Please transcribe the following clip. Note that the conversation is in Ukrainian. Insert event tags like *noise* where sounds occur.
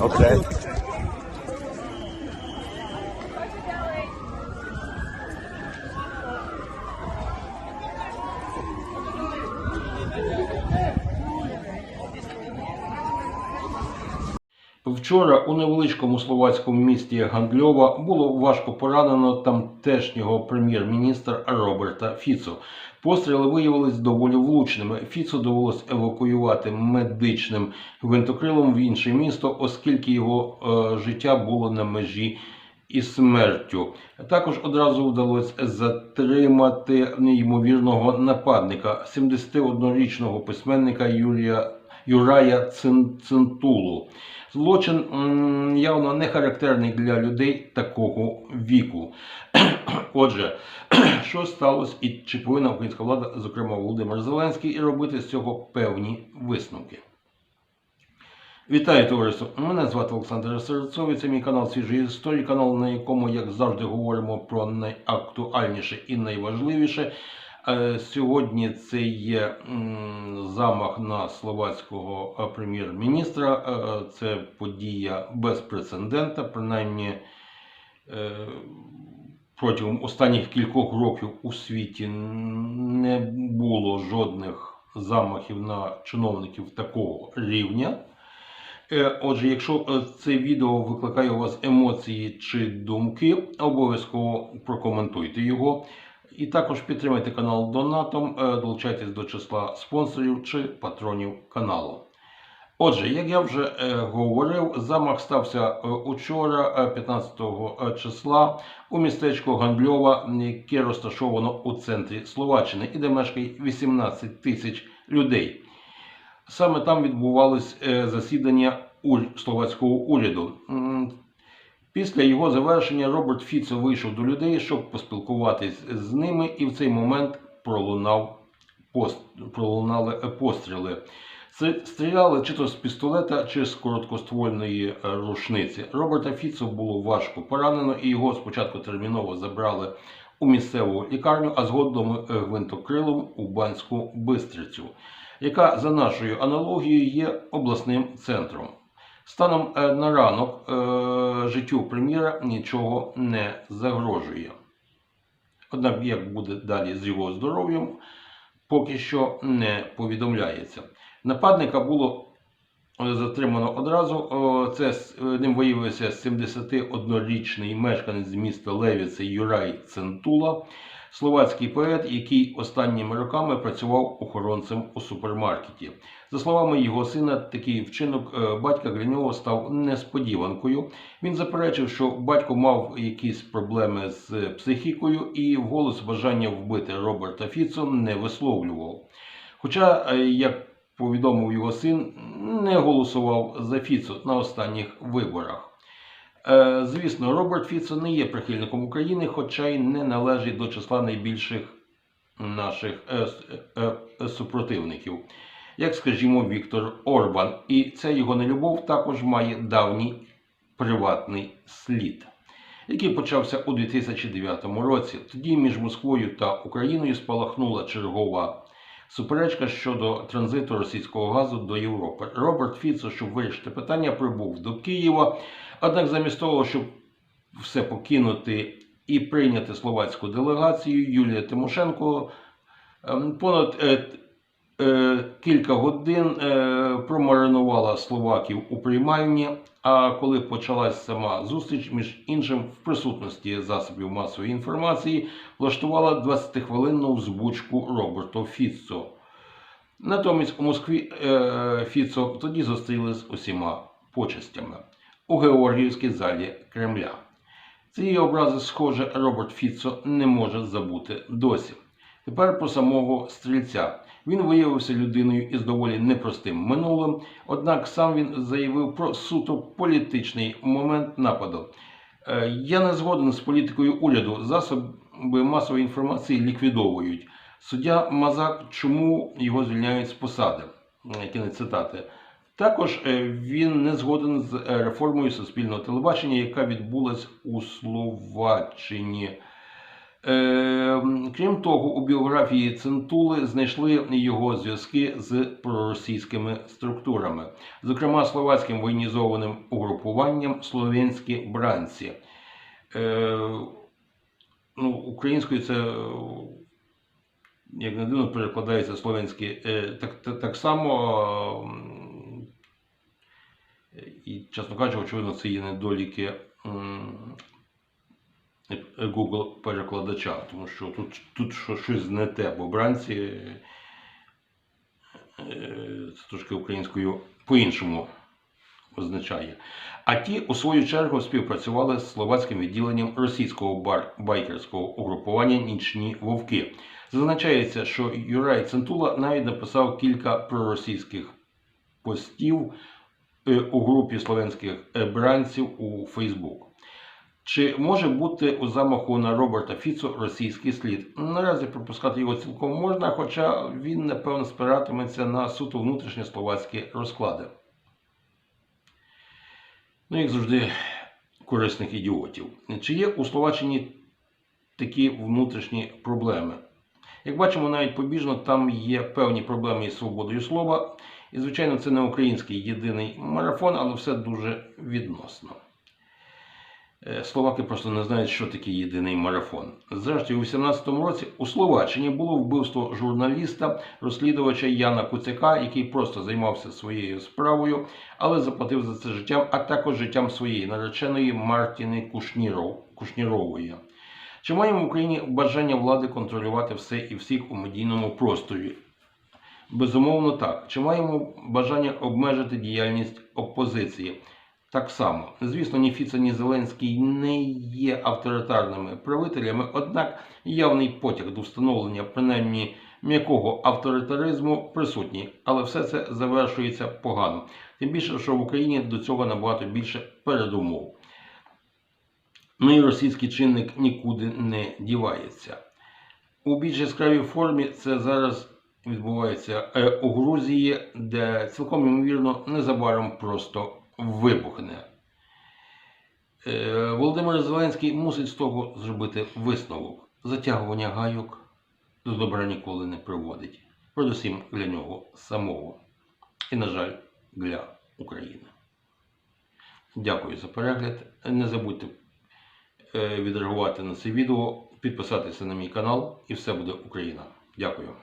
Okay. Вчора у невеличкому словацькому місті Гандльова було важко поранено тамтешнього прем'єр-міністра Роберта Фіцо. Постріли виявились доволі влучними. Фіцо довелось евакуювати медичним гвинтокрилом в інше місто, оскільки його е, життя було на межі і смертю. Також одразу вдалося затримати ймовірного нападника 71-річного письменника Юрія Юрая Цин- Цинтулу. Злочин явно не характерний для людей такого віку. *clears throat* Отже, *clears throat* що сталося і чи повинна українська влада, зокрема Володимир Зеленський, і робити з цього певні висновки? Вітаю товариство! Мене звати Олександр Серцовий, це мій канал Свіжої історії, канал, на якому, як завжди, говоримо про найактуальніше і найважливіше. Е, Сьогодні це є замах на словацького е, прем'єр-міністра. Е, Це подія без прецедента, принаймні протягом останніх кількох років у світі не було жодних замахів на чиновників такого рівня. Отже, якщо це відео викликає у вас емоції чи думки, обов'язково прокоментуйте його. І також підтримайте канал донатом, е, долучайтесь до числа спонсорів чи патронів каналу. Отже, як я вже е, говорив, замах стався е, учора, е, 15 числа, у містечку Гандльова, яке розташовано у центрі Словаччини, і де мешкає 18 тисяч людей. Саме там відбувалось засідання словацького уряду. Після його завершення Роберт Фіцо вийшов до людей, щоб поспілкуватись з ними, і в цей момент пролунав пост, пролунали постріли. Це стріляли чи то з пістолета, чи з короткоствольної е, рушниці. Роберта Фіцо було важко поранено, і його спочатку терміново забрали у місцеву лікарню, а згодом е, гвинтокрилом у Банську Бистрицю, яка за нашою аналогією є обласним центром. Станом е, на ранок е, життю прем'єра нічого не загрожує. Однак, як буде далі з його здоров'ям, поки що не повідомляється. Нападника було е, затримано одразу. Це ним виявився 71-річний мешканець міста Левіце Юрай Центула, словацький поет, який останніми роками працював охоронцем у супермаркеті. За словами його сина, такий вчинок е, батька нього став несподіванкою. Він заперечив, що батько мав якісь проблеми з психікою і вголос бажання вбити Роберта Фіцо не висловлював. Хоча, е, як повідомив його син, не голосував за Фіцо на останніх виборах. Е, Звісно, Роберт Фіцо не є прихильником України, хоча й не належить до числа найбільших наших е, е, супротивників, як, скажімо, Віктор Орбан. І ця його нелюбов також має давній приватний слід, який почався у 2009 році. Тоді між Москвою та Україною спалахнула чергова суперечка щодо транзиту російського газу до Європи. Роберт Фіцо, щоб вирішити питання, прибув до Києва. Однак, замість того, щоб все покинути і прийняти словацьку делегацію, Юлія Тимошенко ем, понад е, кілька годин е, промаринувала словаків у приймальні. А коли почалась сама зустріч, між іншим, в присутності засобів масової інформації, влаштувала 20-хвилинну взбучку Роберту Фіцо. Натомість у Москві е, Фіцо тоді зустріли з усіма почестями у Георгіївській залі Кремля. Цієї образи, схоже, Роберт Фіцо не може забути досі. Тепер про самого стрільця. Він виявився людиною із доволі непростим минулим, однак сам він заявив про суто політичний момент нападу. Е, Я не згоден з політикою уряду. Засоби масової інформації ліквідовують. Суддя Мазак, чому його звільняють з посади? Е, Кінець цитати. Також е, він не згоден з реформою суспільного телебачення, яка відбулась у Словаччині. Е, крім того, у біографії Центули знайшли його зв'язки з проросійськими структурами, зокрема словацьким воєнізованим угрупуванням слов'янські бранці. Е, ну, українською це, як не дивно, перекладається слов'янські е, так, так, так само. І, чесно кажучи, очевидно, це є недоліки Google перекладача, тому що тут, тут щось не те, бо бранці е, це трошки українською по-іншому означає. А ті, у свою чергу, співпрацювали з словацьким відділенням російського байкерського угрупування Нічні Вовки. Зазначається, що Юрай Центула навіть написав кілька проросійських постів е, у групі слов'янських е, бранців у Фейсбук. Чи може бути у замаху на Роберта Фіцо російський слід? Наразі пропускати його цілком можна, хоча він, напевно, спиратиметься на суто внутрішні словацькі розклади. Ну, як завжди, корисних ідіотів. Чи є у Словаччині такі внутрішні проблеми? Як бачимо, навіть побіжно там є певні проблеми із свободою слова. І, звичайно, це не український єдиний марафон, але все дуже відносно. Е, Словаки просто не знають, що таке єдиний марафон. Зрештою, у 18-му році у Словаччині було вбивство журналіста, розслідувача Яна Куцяка, який просто займався своєю справою, але заплатив за це життям, а також життям своєї нареченої Мартіни Кушніров, Кушнірової. Чи маємо в Україні бажання влади контролювати все і всіх у медійному просторі? Безумовно, так. Чи маємо бажання обмежити діяльність опозиції? Так само. Звісно, ні Фіца, ні Зеленський не є авторитарними правителями, однак явний потяг до встановлення принаймні м'якого авторитаризму присутній, але все це завершується погано. Тим більше, що в Україні до цього набагато більше передумов. Ну і російський чинник нікуди не дівається. У більш яскравій формі це зараз відбувається е, у Грузії, де цілком ймовірно незабаром просто вибухне. Е, Володимир Зеленський мусить з того зробити висновок. Затягування гайок до добра ніколи не приводить. Передусім для нього самого. І, на жаль, для України. Дякую за перегляд. Не забудьте е, відреагувати на це відео, підписатися на мій канал, і все буде Україна. Дякую.